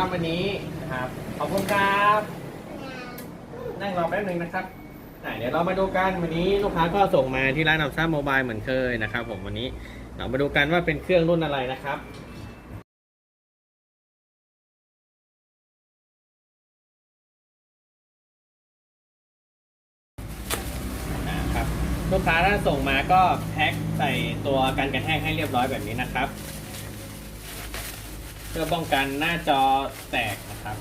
ครับวันนี้นะครับ ขอบคุณครับ นั่งรอแป๊บหนึ่งนะครับอะเดี๋ยวเรามาดูกันวันนี้ลูกค้าก็ส่งมาที่ร้านอัลซ่าโมบายเหมือนเคยนะครับ ผมวันนี้เรามาดูกันว่าเป็นเครื่องรุ่นอะไรนะครับอ่าครับ ลูกค้าถ้าส่งมาก็แพ็คใส่ตัวกันกระแทกให้เรียบร้อยแบบนี้นะครับ เพื่อป้องกันหน้าจอแตกนะครับ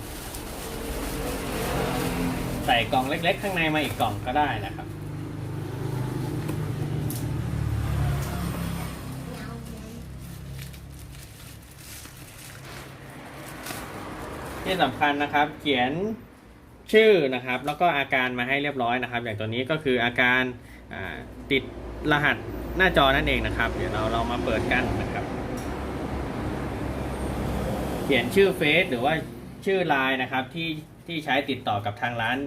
ใส่กล่องเล็ก ๆ ข้างในมาอีกกล่องก็ได้นะครับ ที่สำคัญนะครับ เขียนชื่อนะครับ แล้วก็อาการมาให้เรียบร้อยนะครับ อย่างตัวนี้ก็คืออาการาติดรหัสหน้าจอนั่นเองนะครับ เดี๋ยวเราเรามาเปิดกัน นะครับเขียนชื่อเฟซหรือว่าชื่อไลน์นะครับที่ที่ใช้ติดต่อกับทางร้าน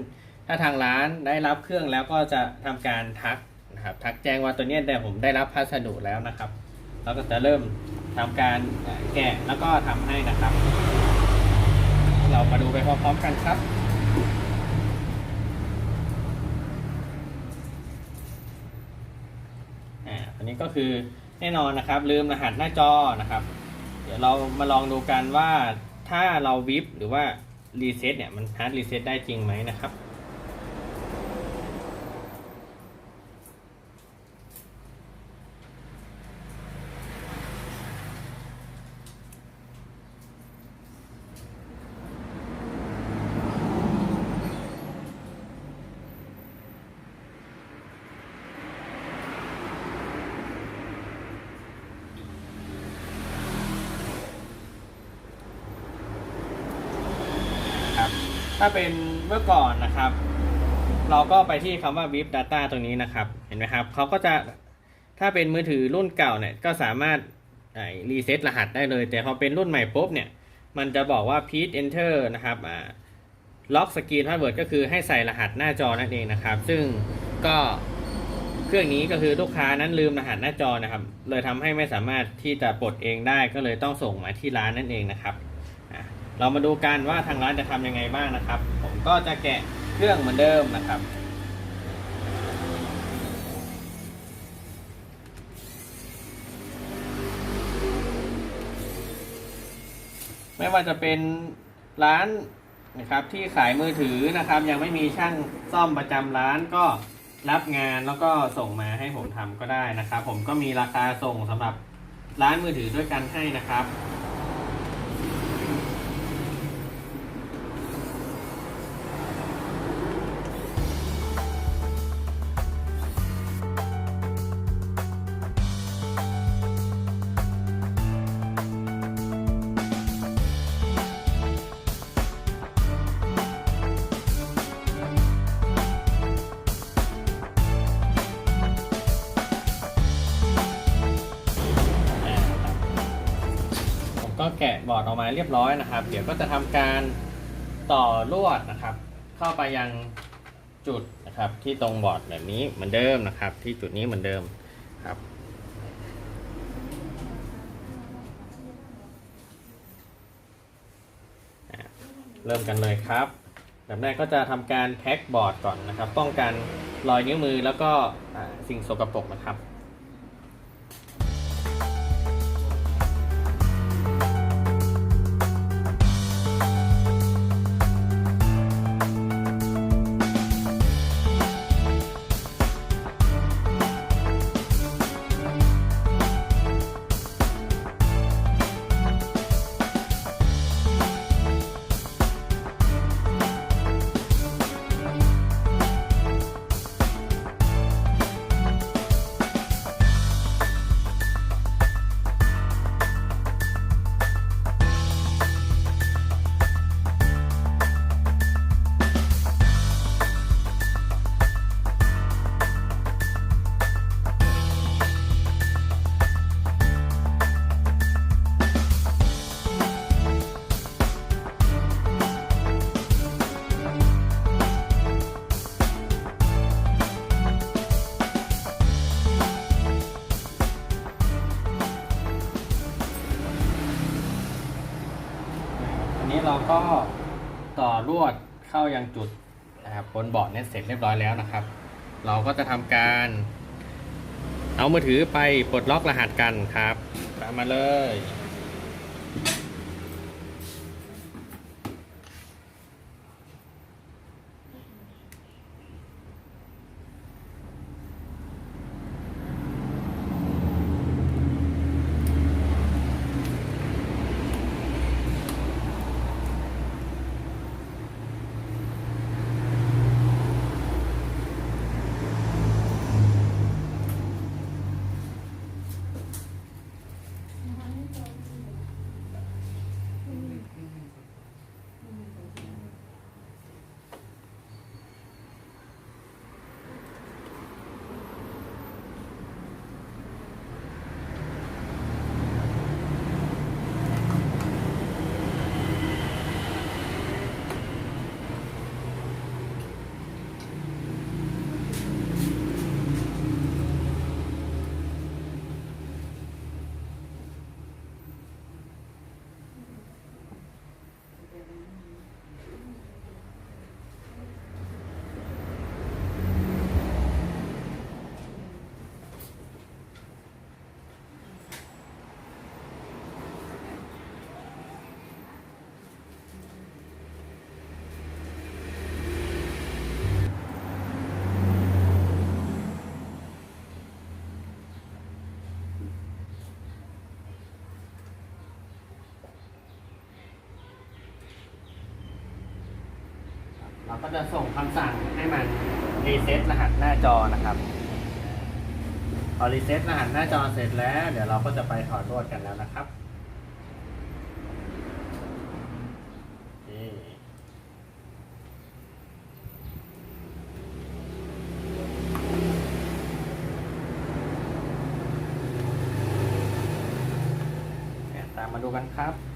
ถ้าทางร้านได้รับเครื่องแล้วก็จะทำการทักนะครับทักแจ้งว่าตัวนี้แต่ผมได้รับพัสดุแล้วนะครับ แล้วก็จะเริ่มทำการแกะแล้วก็ทำให้นะครับ เรามาดูไปพร้อมๆกันครับอ่าอันนี้ก็คือแน่นอนนะครับ ลืมรหัสหน้าจอนะครับ ดี๋ยวเรามาลองดูกันว่าถ้าเราวิบหรือว่ารีเซ็ตเนี่ยมันฮาร์ดรีเซ็ตได้จริงไหมนะครับ ถ้าเป็นเมื่อก่อนนะครับ เราก็ไปที่คำว่า VIP Data ตรงนี้นะครับ เห็นไหมครับเขาก็จะถ้าเป็นมือถือรุ่นเก่าเนี่ยก็สามารถรีเซ็ตรหัสได้เลย แต่พอเป็นรุ่นใหม่ปุ๊บเนี่ย มันจะบอกว่า please enter นะครับอ่าล็อกสกรีนพาสเวิร์ดก็คือให้ใส่รหัสหน้าจอนั่นเองนะครับ ซึ่งก็เครื่องนี้ก็คือลูกค้านั้นลืมรหัสหน้าจอนะครับ เลยทำให้ไม่สามารถที่จะปลดเองได้ก็เลยต้องส่งมาที่ร้านนั่นเองนะครับ เรามาดูกันว่าทางร้านจะทำยังไงบ้างนะครับ ผมก็จะแกะเครื่องเหมือนเดิมนะครับไม่ว่าจะเป็นร้านนะครับที่ขายมือถือนะครับ ยังไม่มีช่างซ่อมประจำร้านก็รับงานแล้วก็ส่งมาให้ผมทำก็ได้นะครับ ผมก็มีราคาส่งสำหรับร้านมือถือด้วยกันให้นะครับ ก็แกะบอร์ดออกมาเรียบร้อยนะครับ เดี๋ยวก็จะทำการต่อลวดนะครับ เข้าไปยังจุดนะครับ ที่ตรงบอร์ดแบบนี้เหมือนเดิมนะครับ ที่จุดนี้เหมือนเดิมครับเริ่มกันเลยครับแบบแรกก็จะทำการแพ็คบอร์ดก่อนนะครับ ป้องกันรอยนิ้วมือแล้วก็สิ่งสกปรกนะครับ เราก็ต่อลวดเข้ายังจุดนะครับบนเบาะเน็ตเสร็จเรียบร้อยแล้วนะครับ เราก็จะทำการ เอามือถือไปปลดล็อกรหัสกันครับตามมาเลย เราก็จะส่งคำสั่งให้มันรีเซ็ตรหัสหน้าจอนะครับพอรีเซ็ตรหัสหน้าจอเสร็จแล้ว เดี๋ยวเราก็จะไปถอดลวดกันแล้วนะครับนี่ตามมาดูกันครับ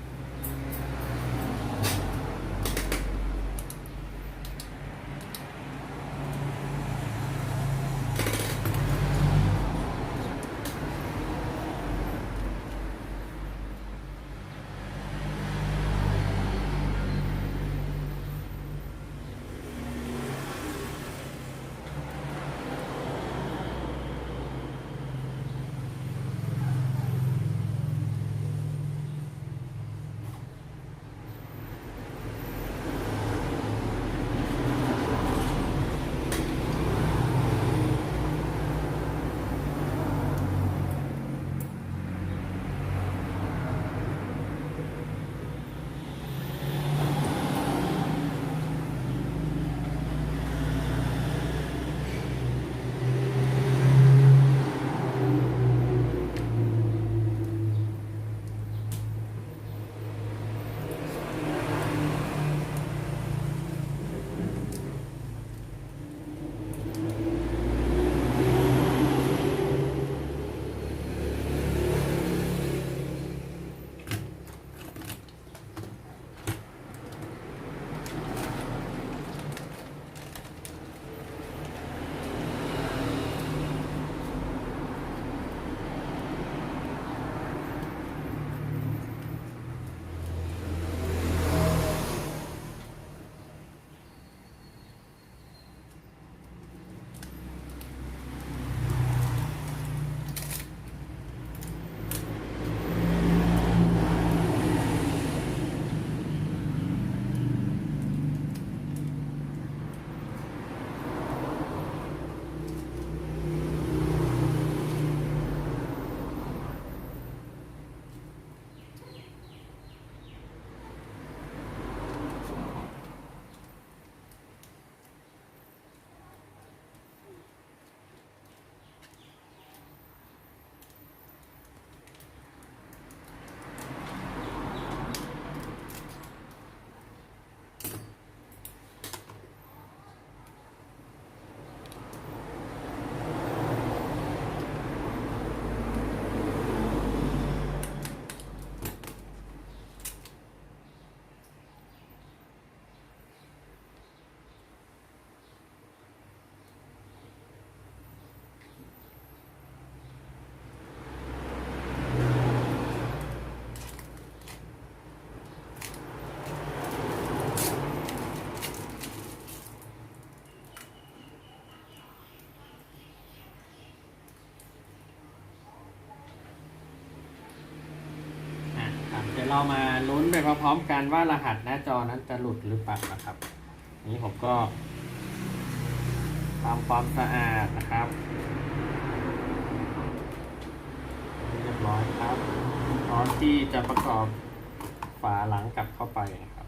เรามาลุ้นไปพร้อมๆกันว่ารหัสหน้าจอนั้นจะหลุดหรือเปล่านะครับ นี้ผมก็ทำความสะอาดนะครับเรียบร้อยครับพร้อมที่จะประกอบฝาหลังกลับเข้าไปนะครับ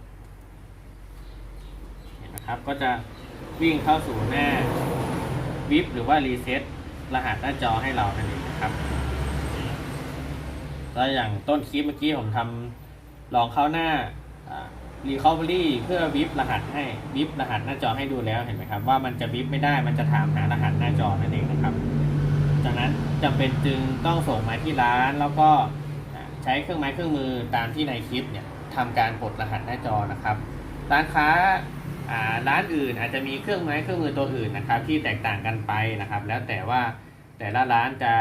เห็นนะครับก็จะวิ่งเข้าสู่หน้าวิปหรือว่ารีเซ็ตรหัสหน้าจอให้เรานั่นเองนะครับ แล้วอย่างต้นคลิปเมื่อกี้ผมทำลองเข้าหน้า recovery เพื่อวิปรหัสให้วิปรหัสหน้าจอให้ดูแล้วเห็นไหมครับ ว่ามันจะวิปไม่ได้มันจะถามหารหัสหน้าจอนั่นเองนะครับ จากนั้นจำเป็นจึงต้องส่งมาที่ร้านแล้วก็ใช้เครื่องไม้เครื่องมือตามที่ในคลิปเนี่ยทำการปลดรหัสหน้าจอนะครับ ร้านค้าร้านอื่นอาจจะมีเครื่องไม้เครื่องมือตัวอื่นนะครับ ที่แตกต่างกันไปนะครับ แล้วแต่ว่าแต่ละร้านจะ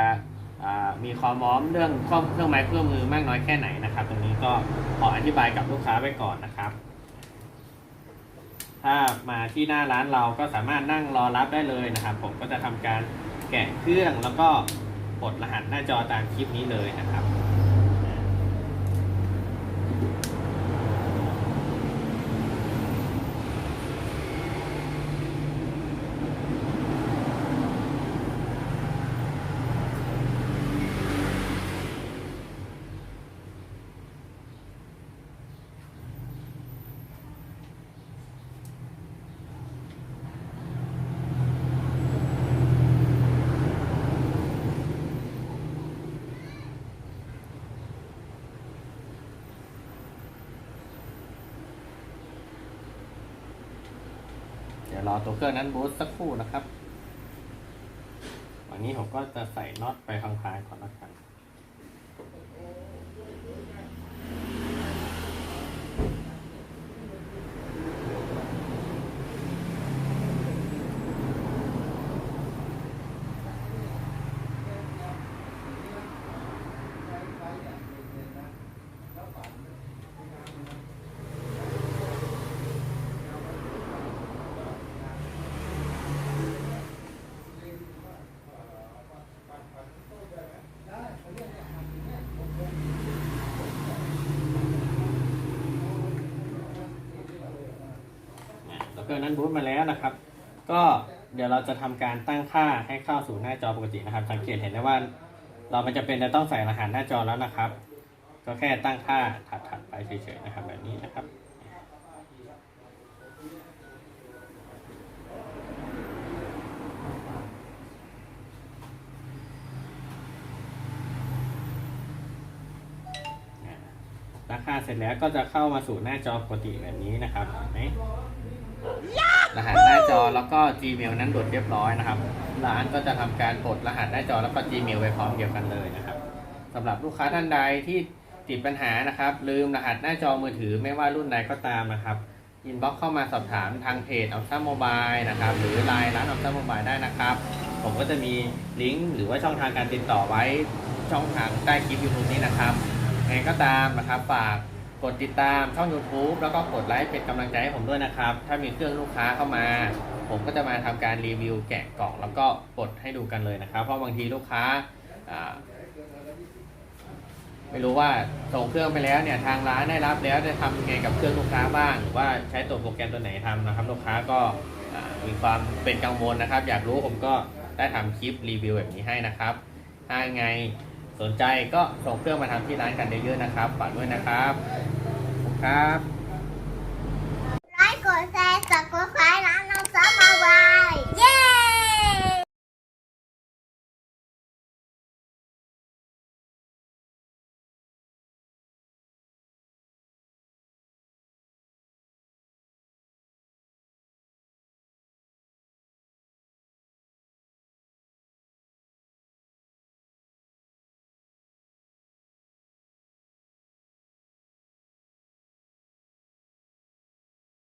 มีความพร้อมเรื่องเครื่องไม้เครื่องมือมากน้อยแค่ไหนนะครับ ตรงนี้ก็ขออธิบายกับลูกค้าไว้ก่อนนะครับ ถ้ามาที่หน้าร้านเราก็สามารถนั่งรอรับได้เลยนะครับ ผมก็จะทำการแกะเครื่องแล้วก็ปลดรหัสหน้าจอตามคลิปนี้เลยนะครับ รอตัวเครื่องนั้นบูตสักครู่นะครับ วันนี้ผมก็จะใส่น็อตไปพังๆก่อนละกัน ตัว เครื่อนั้นบูตมาแล้วนะครับ ก็เดี๋ยวเราจะทำการตั้งค่าให้เข้าสู่หน้าจอปกตินะครับ สังเกตเห็นได้ว่าเรามันจะเป็นจะต้องใส่รหัสหน้าจอแล้วนะครับ ก็แค่ตั้งค่าถัดๆไปเฉยๆนะครับ แบบนี้นะครับราคาเสร็จแล้วก็จะเข้ามาสู่หน้าจอปกติแบบนี้นะครับเห็นไหม รหัสหน้าจอแล้วก็ Gmail นั้นหลุดเรียบร้อยนะครับร้านก็จะทำการปลดรหัสหน้าจอแล้วก็ Gmail ไปพร้อมเดียวกันเลยนะครับสำหรับลูกค้าท่านใดที่ติดปัญหานะครับ ลืมรหัสหน้าจอมือถือไม่ว่ารุ่นใดก็ตามนะครับอินบ็อกเข้ามาสอบถามทางเพจออ t ซ่าโมบายนะครับ หรือไลน์ร้านออ t ซ่าโมบายได้นะครับ ผมก็จะมีลิงก์หรือว่าช่องทางการติดต่อไว้ช่องทางใต้คลิป YouTube นี้นะครับยังไงก็ตามนะครับฝาก กดติดตามช่อง YouTube แล้วก็กดไลค์เป็นกำลังใจให้ผมด้วยนะครับ ถ้ามีเครื่องลูกค้าเข้ามา ผมก็จะมาทำการรีวิวแกะกล่อง แล้วก็กดให้ดูกันเลยนะครับ เพราะบางทีลูกค้าไม่รู้ว่าส่งเครื่องไปแล้วเนี่ยทางร้านได้รับแล้วจะทำยังไงกับเครื่องลูกค้าบ้างหรือว่าใช้ตัวโปรแกรมตัวไหนทำนะครับ ลูกค้าก็มีความเป็นกังวลนะครับ อยากรู้ผมก็ได้ทำคลิปรีวิวแบบนี้ให้นะครับถ้าไง สนใจก็ส่งเครื่องมาทำที่ร้านกันเยอะๆนะครับฝากด้วยนะครับขอบคุณครับไลค์กดแชร์สับสไครต์ร้าน